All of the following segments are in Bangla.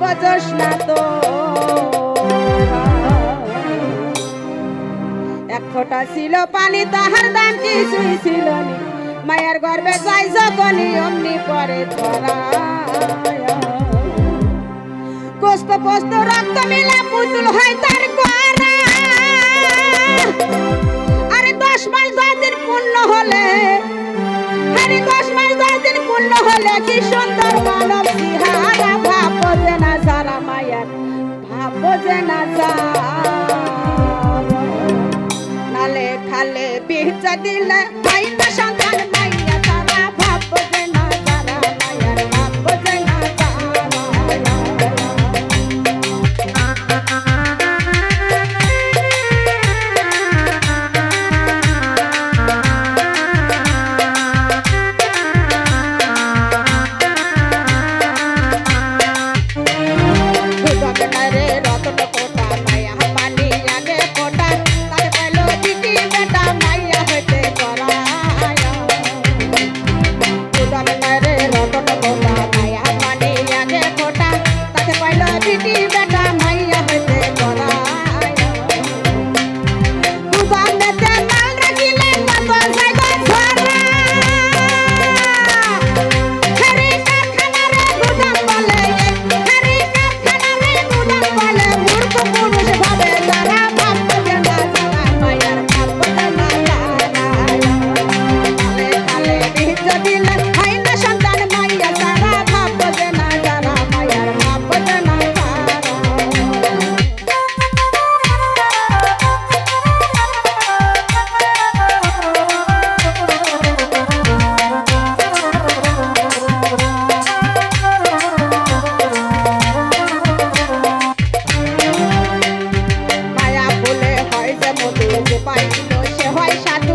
বজস না তো। এক ফোঁটা ছিল পানি, তাহার দাম কিছুই ছিল মায়ের গর্বে যাই যখনই, অমনি পরে ধরা কষ্ট কষ্ট, রক্ত মিলা, পুতুল হয় তার করা। আরে দশ মাস দশ দিন পূর্ণ হলে, আরে দশ মাস দশ দিন পূর্ণ হলে কি সুন্দর বোঝে না নালে খালে বিচা দিলে হয় সাথে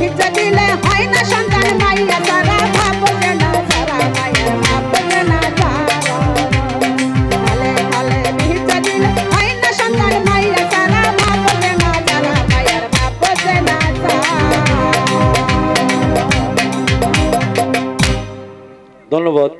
হিচে দিলে হয় না সন্তান মাইয়া তারা ভাব না তারা মাইয়া ভাব না তারা ফলে হিচে দিলে হয় না সন্তান মাইয়া তারা ভাব না ধন্যবাদ।